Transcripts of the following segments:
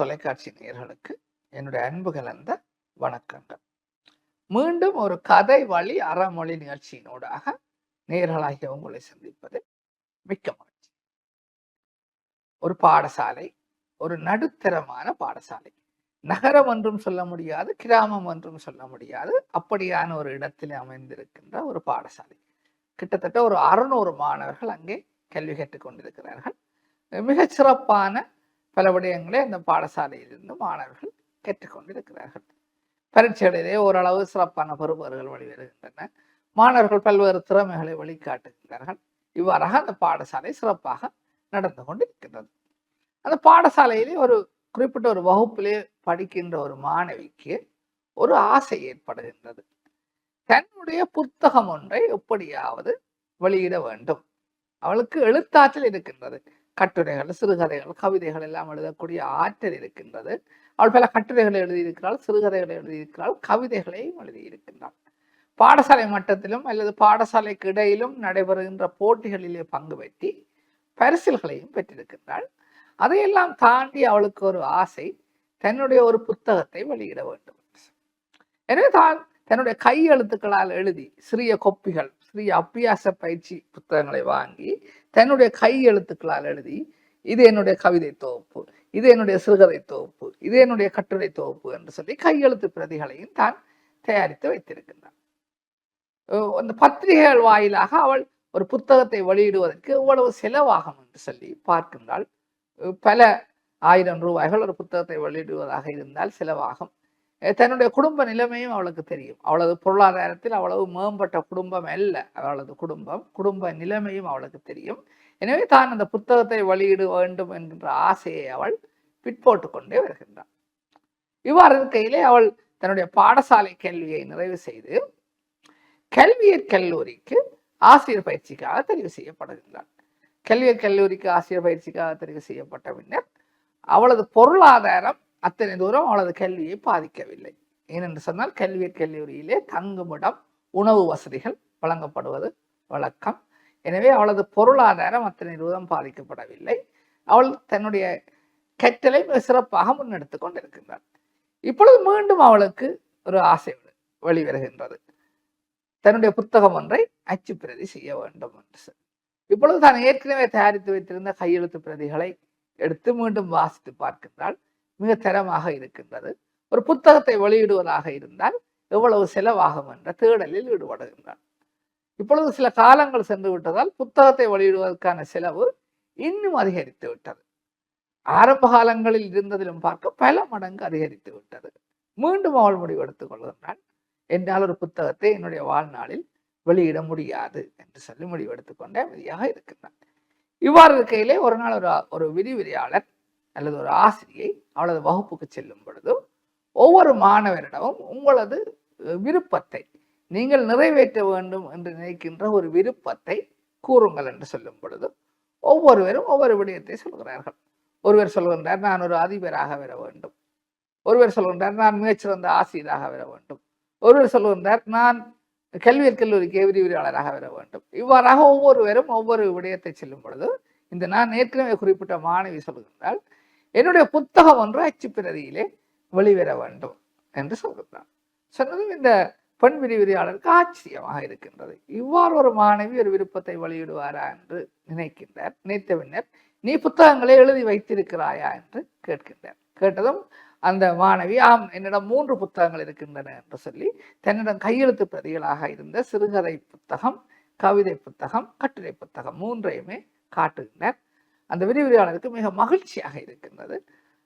தொலைக்காட்சி நேயர்களுக்கு என்னுடைய அன்பு கலந்த வணக்கங்கள். மீண்டும் ஒரு கதை வழி அறமொழி நிகழ்ச்சியினூடாக நேர்களாகிய உங்களை சந்திப்பது மிக்க மகிழ்ச்சி. ஒரு பாடசாலை ஒரு நடுத்தரமான பாடசாலை. நகரம் என்றும் சொல்ல முடியாது கிராமம் என்றும் சொல்ல முடியாது. அப்படியான ஒரு இடத்தில் அமைந்திருக்கின்ற ஒரு பாடசாலை. கிட்டத்தட்ட ஒரு அறுநூறு மாணவர்கள் அங்கே கல்வி கற்றுக் கொண்டிருக்கிறார்கள். மிகச் சிறப்பான பல விடயங்களை அந்த பாடசாலையிலிருந்து மாணவர்கள் கற்றுக்கொண்டிருக்கிறார்கள். பரீட்சைகளிலே ஓரளவு சிறப்பான பெறுபவர்கள் வெளிவருகின்றன மாணவர்கள் பல்வேறு திறமைகளை வெளிக்காட்டுகின்றார்கள் இவ்வாறாக அந்த பாடசாலை சிறப்பாக நடந்து கொண்டிருக்கின்றது. அந்த பாடசாலையிலே ஒரு குறிப்பிட்ட ஒரு வகுப்பிலே படிக்கின்ற ஒரு மாணவிக்கு ஒரு ஆசை ஏற்படுகின்றது. தன்னுடைய புத்தகம் ஒன்றை எப்படியாவது வெளியிட வேண்டும். அவளுக்கு எழுத்தாற்றல் இருக்கின்றது. கட்டுரைகள் சிறுகதைகள் கவிதைகள் எல்லாம் எழுதக்கூடிய ஆற்றல் இருக்கின்றது. அவள் பல கட்டுரைகளை எழுதியிருக்கிறாள் சிறுகதைகளை எழுதியிருக்கிறாள் கவிதைகளையும் எழுதியிருக்கின்றாள். பாடசாலை மட்டத்திலும் அல்லது பாடசாலைக்கு இடையிலும் நடைபெறுகின்ற போட்டிகளிலே பங்கு பெற்றி பரிசில்களையும் பெற்றிருக்கின்றாள். அதையெல்லாம் தாண்டி அவளுக்கு ஒரு ஆசை தன்னுடைய ஒரு புத்தகத்தை வெளியிட வேண்டும். எனவே தான் தன்னுடைய கையெழுத்துக்களால் எழுதி சிறிய கொப்பிகள் ஸ்ரீ அப்பியாச பயிற்சி புத்தகங்களை வாங்கி தன்னுடைய கையெழுத்துக்களால் எழுதி இது என்னுடைய கவிதை தொகுப்பு இது என்னுடைய சிறுகதை தொகுப்பு இது என்னுடைய கட்டுரை தொகுப்பு என்று சொல்லி கையெழுத்து பிரதிகளையும் தான் தயாரித்து வைத்திருக்கின்றான். அந்த பத்திரிகைகள் வாயிலாக அவள் ஒரு புத்தகத்தை வெளியிடுவதற்கு எவ்வளவு செலவாகும் என்று சொல்லி பார்க்கின்றாள். பல ஆயிரம் ரூபாய்கள் ஒரு புத்தகத்தை வெளியிடுவதாக இருந்தால் செலவாகும். தன்னுடைய குடும்ப நிலைமையும் அவளுக்கு தெரியும். அவளது பொருளாதாரத்தில் அவ்வளவு மேம்பட்ட குடும்பம் அல்ல. அவளது குடும்பம் குடும்ப நிலைமையும் அவளுக்கு தெரியும். எனவே தான் அந்த புத்தகத்தை வெளியிட வேண்டும் என்கின்ற ஆசையை அவள் பிற்போட்டு கொண்டே வருகின்றாள். இவ்வாறு இருக்கையிலே அவள் தன்னுடைய பாடசாலை கல்வியை நிறைவு செய்து கல்வியற் கல்லூரிக்கு ஆசிரியர் பயிற்சிக்காக தெரிவு செய்யப்படுகின்றாள். கல்வியற் கல்லூரிக்கு ஆசிரியர் பயிற்சிக்காக தெரிவு செய்யப்பட்ட பின்னர் அவளது பொருளாதாரம் அத்தனை தூரம் அவளது கல்வியை பாதிக்கவில்லை. ஏனென்று சொன்னால் கல்வி கல்லூரியிலே தங்குமிடம் உணவு வசதிகள் வழங்கப்படுவது வழக்கம். எனவே அவளது பொருளாதாரம் அத்தனை தூரம் பாதிக்கப்படவில்லை. அவள் தன்னுடைய கற்றலை மிக சிறப்பாக முன்னெடுத்து கொண்டிருக்கின்றாள். இப்பொழுது மீண்டும் அவளுக்கு ஒரு ஆசை வெளிவருகின்றது. தன்னுடைய புத்தகம் ஒன்றை அச்சு பிரதி செய்ய வேண்டும் என்று இப்பொழுது தான் ஏற்கனவே தயாரித்து வைத்திருந்த கையெழுத்து பிரதிகளை எடுத்து மீண்டும் வாசித்து பார்க்கின்றாள். மிக தரமாக இருக்கின்றது. ஒரு புத்தகத்தை வெளியிடுவதாக இருந்தால் எவ்வளவு செலவாகும் என்ற தேடலில் ஈடுபடுகின்றான். இப்பொழுது சில காலங்கள் சென்று விட்டதால் புத்தகத்தை வெளியிடுவதற்கான செலவு இன்னும் அதிகரித்து விட்டது. ஆரம்ப காலங்களில் இருந்ததிலும் பார்க்க பல மடங்கு அதிகரித்து விட்டது. மீண்டும் அவள் முடிவெடுத்துக் கொள்கின்றான் என்னால் ஒரு புத்தகத்தை என்னுடைய வாழ்நாளில் வெளியிட முடியாது என்று சொல்லி முடிவெடுத்துக் கொண்டே அமைதியாக இருக்கின்றான். இவ்வாறு இருக்கையிலே ஒரு நாள் ஒரு ஒரு விரிவிரியாளர் அல்லது ஒரு ஆசிரியை அவளது வகுப்புக்கு செல்லும் பொழுது ஒவ்வொரு மாணவரிடமும் உங்களது விருப்பத்தை நீங்கள் நிறைவேற்ற வேண்டும் என்று நினைக்கின்ற ஒரு விருப்பத்தை கூறுங்கள் என்று சொல்லும் பொழுது ஒவ்வொருவரும் ஒவ்வொரு விடயத்தை சொல்கிறார்கள். ஒருவர் சொல்கின்றார் நான் ஒரு அதிபராக வர வேண்டும். ஒருவர் சொல்கின்றார் நான் மிகச்சிறந்த ஆசிரியராக வர வேண்டும். ஒருவர் சொல்கின்றார் நான் கல்வியல் கல்லூரிக்கு விரிவுரையாளராக வர வேண்டும். இவ்வாறாக ஒவ்வொருவரும் ஒவ்வொரு விடயத்தை செல்லும் பொழுது இந்த நான் ஏற்கனவே குறிப்பிட்ட மாணவி சொல்கின்றால் என்னுடைய புத்தகம் ஒன்று அச்சு பிரதியிலே வெளிவர வேண்டும் என்று சொல்கிறார் சொன்னதும் இந்த பெண் விரிவிரியாளருக்கு ஆச்சரியமாக இருக்கின்றது. இவ்வாறு ஒரு மாணவி ஒரு விருப்பத்தை வெளியிடுவாரா என்று நினைக்கின்றார். நினைத்த பின்னர் நீ புத்தகங்களை எழுதி வைத்திருக்கிறாயா? என்று கேட்கின்றார். கேட்டதும் அந்த மாணவி ஆம் என்னிடம் மூன்று புத்தகங்கள் இருக்கின்றன என்று சொல்லி தன்னிடம் கையெழுத்து பிரதிகளாக இருந்த சிறுகதை புத்தகம் கவிதை புத்தகம் கட்டுரை புத்தகம் மூன்றையுமே காட்டுகின்றனர் அந்த விரிவுரையாளருக்கு மிக மகிழ்ச்சியாக இருக்கின்றது.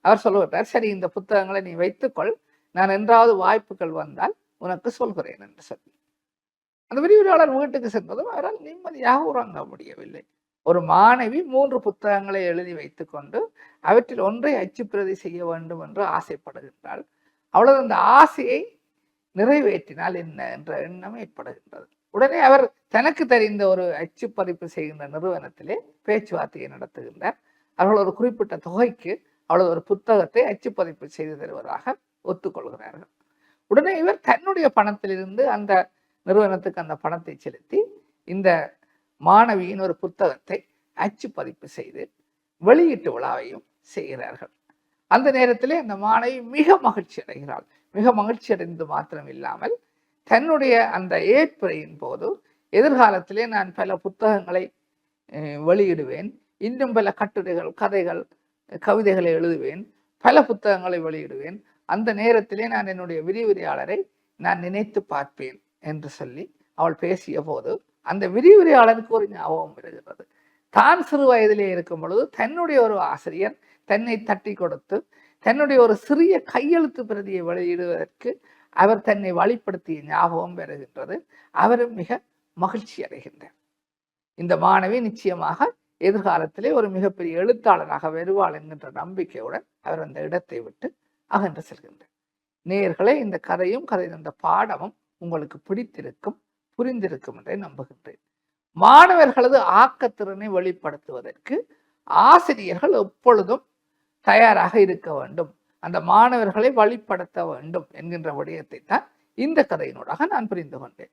அவர் சொல்லுகிறார் சரி இந்த புத்தகங்களை நீ வைத்துக்கொள். நான் என்றாவது வாய்ப்புகள் வந்தால் உனக்கு சொல்கிறேன் என்று சொல்லி. அந்த விரிவுரையாளர் வீட்டுக்கு சென்றதும் அவரால் நிம்மதியாக உறங்க முடியவில்லை. ஒரு மாணவி மூன்று புத்தகங்களை எழுதி வைத்துக்கொண்டு அவற்றில் ஒன்றை அச்சுப்பிரதி செய்ய வேண்டும் என்று ஆசைப்படுகின்றாள். அவளது அந்த ஆசையை நிறைவேற்றினால் என்ன என்ற எண்ணம் ஏற்படுகின்றது. உடனே அவர் தனக்கு தெரிந்த ஒரு அச்சு பதிப்பு செய்கின்ற நிறுவனத்திலே பேச்சுவார்த்தையை நடத்துகின்றார். அவர்கள் ஒரு குறிப்பிட்ட தொகைக்கு அவளது ஒரு புத்தகத்தை அச்சு பதிப்பு செய்து தருவதாக ஒத்துக்கொள்கிறார்கள். உடனே இவர் தன்னுடைய பணத்திலிருந்து அந்த நிறுவனத்துக்கு அந்த பணத்தை செலுத்தி இந்த மாணவியின் ஒரு புத்தகத்தை அச்சு பதிப்பு செய்து வெளியீட்டு விழாவையும் செய்கிறார்கள். அந்த நேரத்திலே அந்த மாணவி மிக மகிழ்ச்சி அடைகிறாள். மிக மகிழ்ச்சி அடைந்து மாத்திரம் இல்லாமல் தன்னுடைய அந்த ஏற்புரையின் போது எதிர்காலத்திலே நான் பல புத்தகங்களை வெளியிடுவேன். இன்னும் பல கட்டுரைகள் கதைகள் கவிதைகளை எழுதுவேன். பல புத்தகங்களை வெளியிடுவேன். அந்த நேரத்திலே நான் என்னுடைய விரிவுரையாளரை நான் நினைத்து பார்ப்பேன் என்று சொல்லி அவள் பேசிய போது அந்த விரிவுரையாளருக்கு ஒரு ஞாபகம் வருகிறது. தான் சிறு வயதிலே இருக்கும் பொழுது தன்னுடைய ஒரு ஆசிரியர் தன்னை தட்டி கொடுத்து தன்னுடைய ஒரு சிறிய கையெழுத்து பிரதியை வெளியிடுவதற்கு அவர் தன்னை வழிப்படுத்திய ஞாபகம் வருகின்றது. அவரும் மிக மகிழ்ச்சி அடைகின்றார் இந்த மாணவி நிச்சயமாக எதிர்காலத்திலே ஒரு மிகப்பெரிய எழுத்தாளராக வருவாள் என்கின்ற நம்பிக்கையுடன் அவர் அந்த இடத்தை விட்டு அகன்று செல்கின்றார் நேர்களே இந்த கதையும் கதை அந்த பாடமும் உங்களுக்கு பிடித்திருக்கும் புரிந்திருக்கும் என்றே நம்புகின்றேன். மாணவர்களது ஆக்கத்திறனை வெளிப்படுத்துவதற்கு ஆசிரியர்கள் எப்பொழுதும் தயாராக இருக்க வேண்டும். அந்த மாணவர்களை வழிப்படுத்த வேண்டும் என்கின்ற விடயத்தை தான் இந்த கதையினூடாக நான் புரிந்து கொண்டேன்.